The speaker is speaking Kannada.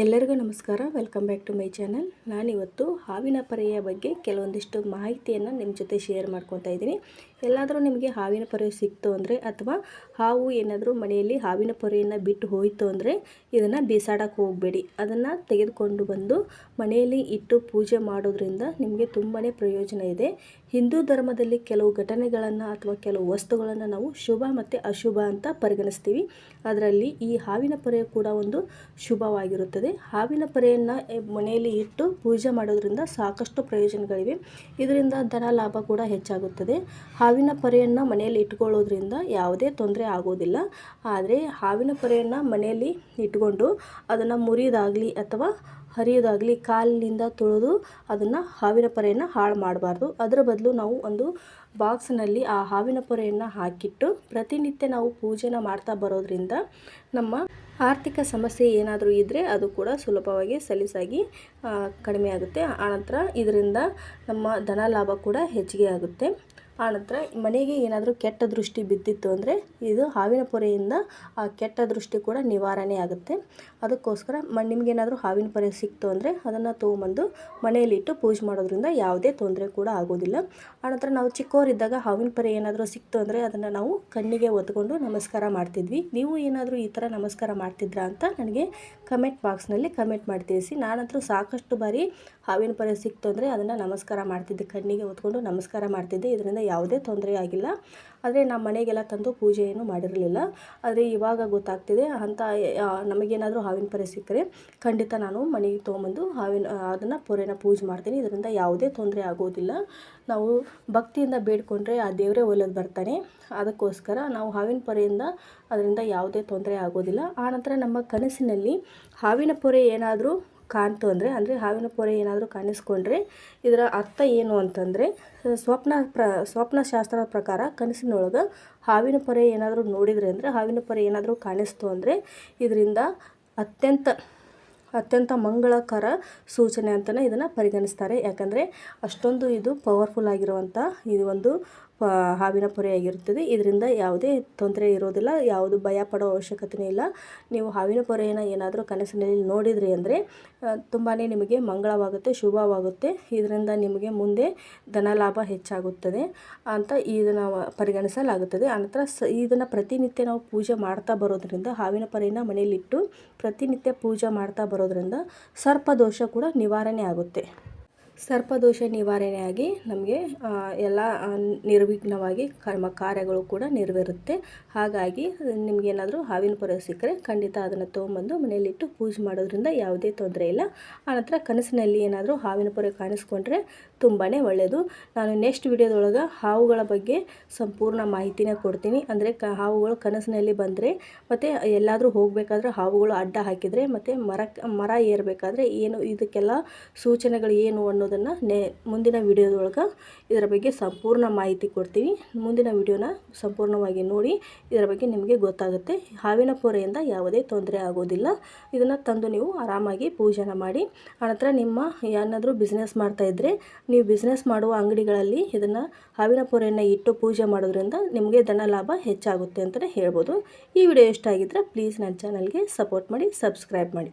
ಎಲ್ಲರಿಗೂ ನಮಸ್ಕಾರ. Welcome back to my channel ನಾನಿವತ್ತು ಹಾವಿನ ಪರೆಯ ಬಗ್ಗೆ ಕೆಲವೊಂದಿಷ್ಟು ಮಾಹಿತಿಯನ್ನು ನಿಮ್ಮ ಜೊತೆ ಶೇರ್ ಮಾಡ್ಕೊತಾ ಇದ್ದೀನಿ. ಎಲ್ಲಾದರೂ ನಿಮಗೆ ಹಾವಿನ ಪೊರೆ ಸಿಕ್ತು ಅಂದರೆ ಅಥವಾ ಹಾವು ಏನಾದರೂ ಮನೆಯಲ್ಲಿ ಹಾವಿನ ಪೊರೆಯನ್ನು ಬಿಟ್ಟು ಹೋಯಿತು ಅಂದರೆ ಇದನ್ನು ಬೀಸಾಡಕ್ಕೆ ಹೋಗಬೇಡಿ. ಅದನ್ನು ತೆಗೆದುಕೊಂಡು ಬಂದು ಮನೆಯಲ್ಲಿ ಇಟ್ಟು ಪೂಜೆ ಮಾಡೋದ್ರಿಂದ ನಿಮಗೆ ತುಂಬಾ ಪ್ರಯೋಜನ ಇದೆ. ಹಿಂದೂ ಧರ್ಮದಲ್ಲಿ ಕೆಲವು ಘಟನೆಗಳನ್ನು ಅಥವಾ ಕೆಲವು ವಸ್ತುಗಳನ್ನು ನಾವು ಶುಭ ಮತ್ತು ಅಶುಭ ಅಂತ ಪರಿಗಣಿಸ್ತೀವಿ. ಅದರಲ್ಲಿ ಈ ಹಾವಿನ ಪೊರೆ ಕೂಡ ಒಂದು ಶುಭವಾಗಿರುತ್ತದೆ. ಹಾವಿನ ಪರೆಯನ್ನು ಮನೆಯಲ್ಲಿ ಇಟ್ಟು ಪೂಜೆ ಮಾಡೋದ್ರಿಂದ ಸಾಕಷ್ಟು ಪ್ರಯೋಜನಗಳಿವೆ. ಇದರಿಂದ ಧನ ಲಾಭ ಕೂಡ ಹೆಚ್ಚಾಗುತ್ತದೆ. ಹಾವಿನ ಪರೆಯನ್ನು ಮನೆಯಲ್ಲಿ ಇಟ್ಕೊಳ್ಳೋದ್ರಿಂದ ಯಾವುದೇ ತೊಂದರೆ ಆಗೋದಿಲ್ಲ. ಆದರೆ ಹಾವಿನ ಪೊರೆಯನ್ನು ಮನೆಯಲ್ಲಿ ಇಟ್ಕೊಂಡು ಅದನ್ನು ಮುರಿದಾಗಲಿ ಅಥವಾ ಹರಿಯೋದಾಗಲಿ ಕಾಲಿನಿಂದ ತೊಳೆದು ಅದನ್ನು ಹಾವಿನ ಪೊರೆಯನ್ನು ಹಾಳು ಮಾಡಬಾರ್ದು. ಅದರ ಬದಲು ನಾವು ಒಂದು ಬಾಕ್ಸ್ನಲ್ಲಿ ಆ ಹಾವಿನ ಪೊರೆಯನ್ನು ಹಾಕಿಟ್ಟು ಪ್ರತಿನಿತ್ಯ ನಾವು ಪೂಜೆನ ಮಾಡ್ತಾ ಬರೋದ್ರಿಂದ ನಮ್ಮ ಆರ್ಥಿಕ ಸಮಸ್ಯೆ ಏನಾದರೂ ಇದ್ದರೆ ಅದು ಕೂಡ ಸುಲಭವಾಗಿ ಸಲೀಸಾಗಿ ಕಡಿಮೆ ಆಗುತ್ತೆ. ಆನಂತರ ಇದರಿಂದ ನಮ್ಮ ಧನ ಲಾಭ ಕೂಡ ಹೆಚ್ಚಿಗೆ ಆಗುತ್ತೆ. ಆನಂತರ ಮನೆಗೆ ಏನಾದರೂ ಕೆಟ್ಟ ದೃಷ್ಟಿ ಬಿದ್ದಿತ್ತು ಅಂದರೆ ಇದು ಹಾವಿನ ಪೊರೆಯಿಂದ ಆ ಕೆಟ್ಟ ದೃಷ್ಟಿ ಕೂಡ ನಿವಾರಣೆ ಆಗುತ್ತೆ. ಅದಕ್ಕೋಸ್ಕರ ಮ ನಿಮಗೇನಾದರೂ ಹಾವಿನ ಪೊರೆ ಸಿಕ್ತು ಅಂದರೆ ಅದನ್ನು ತೊಗೊಂಬಂದು ಮನೆಯಲ್ಲಿಟ್ಟು ಪೂಜೆ ಮಾಡೋದ್ರಿಂದ ಯಾವುದೇ ತೊಂದರೆ ಕೂಡ ಆಗೋದಿಲ್ಲ. ಆನಂತರ ನಾವು ಚಿಕ್ಕವರಿದ್ದಾಗ ಹಾವಿನ ಪೊರೆ ಏನಾದರೂ ಸಿಕ್ತು ಅಂದರೆ ಅದನ್ನು ನಾವು ಕಣ್ಣಿಗೆ ಒತ್ಕೊಂಡು ನಮಸ್ಕಾರ ಮಾಡ್ತಿದ್ವಿ. ನೀವು ಏನಾದರೂ ಈ ಥರ ನಮಸ್ಕಾರ ಮಾಡ್ತಿದ್ರಾ ಅಂತ ನನಗೆ ಕಮೆಂಟ್ ಬಾಕ್ಸ್ನಲ್ಲಿ ಕಮೆಂಟ್ ಮಾಡಿ ತಿಳಿಸಿ. ನಾನಂತರೂ ಸಾಕಷ್ಟು ಬಾರಿ ಹಾವಿನ ಪೊರೆ ಸಿಕ್ತು ಅಂದರೆ ಅದನ್ನು ನಮಸ್ಕಾರ ಮಾಡ್ತಿದ್ದೆ. ಕಣ್ಣಿಗೆ ಒತ್ಕೊಂಡು ನಮಸ್ಕಾರ ಮಾಡ್ತಿದ್ದೆ. ಇದರಿಂದ ಯಾವುದೇ ತೊಂದರೆ ಆಗಿಲ್ಲ. ಆದರೆ ನಮ್ಮ ಮನೆಗೆಲ್ಲ ತಂದು ಪೂಜೆಯನ್ನು ಮಾಡಿರಲಿಲ್ಲ. ಆದರೆ ಇವಾಗ ಗೊತ್ತಾಗ್ತಿದೆ ಅಂಥ ನಮಗೇನಾದರೂ ಹಾವಿನ ಪೊರೆ ಸಿಕ್ಕರೆ ಖಂಡಿತ ನಾನು ಮನೆಗೆ ತೊಗೊಂಬಂದು ಹಾವಿನ, ಅದನ್ನು ಪೊರೆನ ಪೂಜೆ ಮಾಡ್ತೀನಿ. ಇದರಿಂದ ಯಾವುದೇ ತೊಂದರೆ ಆಗೋದಿಲ್ಲ. ನಾವು ಭಕ್ತಿಯಿಂದ ಬೇಡಿಕೊಂಡ್ರೆ ಆ ದೇವರೇ ಒಲೆದು ಬರ್ತಾನೆ. ಅದಕ್ಕೋಸ್ಕರ ನಾವು ಹಾವಿನ ಪೊರೆಯಿಂದ ಅದರಿಂದ ಯಾವುದೇ ತೊಂದರೆ ಆಗೋದಿಲ್ಲ. ಆನಂತರ ನಮ್ಮ ಕನಸಿನಲ್ಲಿ ಹಾವಿನ ಪೊರೆ ಏನಾದರೂ ಕಾಣ್ತು ಅಂದರೆ ಅಂದರೆ ಹಾವಿನ ಪೊರೆ ಏನಾದರೂ ಕಾಣಿಸ್ಕೊಂಡ್ರೆ, ಇದರ ಅರ್ಥ ಏನು ಅಂತಂದರೆ, ಸ್ವಪ್ನ ಪ್ರ, ಸ್ವಪ್ನ ಶಾಸ್ತ್ರದ ಪ್ರಕಾರ ಕನಸಿನೊಳಗೆ ಹಾವಿನ ಪೊರೆ ಏನಾದರೂ ನೋಡಿದರೆ ಅಂದರೆ, ಹಾವಿನ ಪೊರೆ ಏನಾದರೂ ಕಾಣಿಸ್ತು ಅಂದರೆ, ಇದರಿಂದ ಅತ್ಯಂತ ಅತ್ಯಂತ ಮಂಗಳಕರ ಸೂಚನೆ ಅಂತಲೇ ಇದನ್ನು ಪರಿಗಣಿಸ್ತಾರೆ. ಯಾಕಂದರೆ ಅಷ್ಟೊಂದು ಇದು ಪವರ್ಫುಲ್ ಆಗಿರುವಂಥ ಇದು ಒಂದು ಹಾವಿನ ಪೊರೆಯಾಗಿರುತ್ತದೆ. ಇದರಿಂದ ಯಾವುದೇ ತೊಂದರೆ ಇರೋದಿಲ್ಲ, ಯಾವುದು ಭಯ ಪಡೋ ಅವಶ್ಯಕತೆಯೇ ಇಲ್ಲ. ನೀವು ಹಾವಿನ ಪೊರೆಯನ್ನು ಏನಾದರೂ ಕನಸಿನಲ್ಲಿ ನೋಡಿದ್ರಿ ಅಂದರೆ ತುಂಬಾ ನಿಮಗೆ ಮಂಗಳವಾಗುತ್ತೆ, ಶುಭವಾಗುತ್ತೆ. ಇದರಿಂದ ನಿಮಗೆ ಮುಂದೆ ಧನ ಲಾಭ ಹೆಚ್ಚಾಗುತ್ತದೆ ಅಂತ ಇದನ್ನು ಪರಿಗಣಿಸಲಾಗುತ್ತದೆ. ಆನಂತರ ಸ, ಇದನ್ನು ಪ್ರತಿನಿತ್ಯ ನಾವು ಪೂಜೆ ಮಾಡ್ತಾ ಬರೋದ್ರಿಂದ, ಹಾವಿನ ಪೊರೆಯನ್ನು ಮನೆಯಲ್ಲಿಟ್ಟು ಪ್ರತಿನಿತ್ಯ ಪೂಜೆ ಮಾಡ್ತಾ ಬರೋದ್ರಿಂದ ಸರ್ಪದೋಷ ಕೂಡ ನಿವಾರಣೆ ಆಗುತ್ತೆ. ಸರ್ಪದೋಷ ನಿವಾರಣೆಯಾಗಿ ನಮಗೆ ಎಲ್ಲ ನಿರ್ವಿಘ್ನವಾಗಿ ಕರ್ಮ ಕಾರ್ಯಗಳು ಕೂಡ ನೆರವೇರುತ್ತೆ. ಹಾಗಾಗಿ ನಿಮಗೇನಾದರೂ ಹಾವಿನ ಪೊರೆ ಸಿಕ್ಕರೆ ಖಂಡಿತ ಅದನ್ನು ತೊಗೊಂಬಂದು ಮನೆಯಲ್ಲಿಟ್ಟು ಪೂಜೆ ಮಾಡೋದ್ರಿಂದ ಯಾವುದೇ ತೊಂದರೆ ಇಲ್ಲ. ಆನಂತರ ಕನಸಿನಲ್ಲಿ ಏನಾದರೂ ಹಾವಿನ ಪೊರೆ ಕಾಣಿಸ್ಕೊಂಡ್ರೆ ತುಂಬಾ ಒಳ್ಳೆಯದು ನಾನು ನೆಕ್ಸ್ಟ್ ವಿಡಿಯೋದೊಳಗೆ ಹಾವುಗಳ ಬಗ್ಗೆ ಸಂಪೂರ್ಣ ಮಾಹಿತಿನ ಕೊಡ್ತೀನಿ. ಅಂದರೆ ಕ, ಹಾವುಗಳು ಕನಸಿನಲ್ಲಿ ಬಂದರೆ ಮತ್ತು ಎಲ್ಲಾದರೂ ಹೋಗಬೇಕಾದ್ರೆ ಹಾವುಗಳು ಅಡ್ಡ ಹಾಕಿದರೆ ಮತ್ತು ಮರ ಮರ ಏರಬೇಕಾದ್ರೆ ಏನು, ಇದಕ್ಕೆಲ್ಲ ಸೂಚನೆಗಳು ಏನು ಅನ್ನೋದನ್ನು ನೇ ಮುಂದಿನ ವಿಡಿಯೋದೊಳಗೆ ಇದರ ಬಗ್ಗೆ ಸಂಪೂರ್ಣ ಮಾಹಿತಿ ಕೊಡ್ತೀವಿ. ಮುಂದಿನ ವಿಡಿಯೋನ ಸಂಪೂರ್ಣವಾಗಿ ನೋಡಿ ಇದರ ಬಗ್ಗೆ ನಿಮಗೆ ಗೊತ್ತಾಗುತ್ತೆ. ಹಾವಿನ ಪೊರೆಯಿಂದ ಯಾವುದೇ ತೊಂದರೆ ಆಗೋದಿಲ್ಲ. ಇದನ್ನು ತಂದು ನೀವು ಆರಾಮಾಗಿ ಪೂಜೆನ ಮಾಡಿ. ಆನಂತರ ನಿಮ್ಮ ಏನಾದರೂ ಬಿಸ್ನೆಸ್ ಮಾಡ್ತಾಯಿದ್ರೆ ನೀವು ಬಿಸ್ನೆಸ್ ಮಾಡುವ ಅಂಗಡಿಗಳಲ್ಲಿ ಇದನ್ನು ಹಾವಿನ ಪೊರೆಯನ್ನು ಇಟ್ಟು ಪೂಜೆ ಮಾಡೋದ್ರಿಂದ ನಿಮಗೆ ಧನ ಲಾಭ ಹೆಚ್ಚಾಗುತ್ತೆ ಅಂತಲೇ ಹೇಳ್ಬೋದು. ಈ ವಿಡಿಯೋ ಇಷ್ಟ ಆಗಿದ್ದರೆ ಪ್ಲೀಸ್ ನನ್ನ ಚಾನಲ್ಗೆ ಸಪೋರ್ಟ್ ಮಾಡಿ ಸಬ್ಸ್ಕ್ರೈಬ್ ಮಾಡಿ.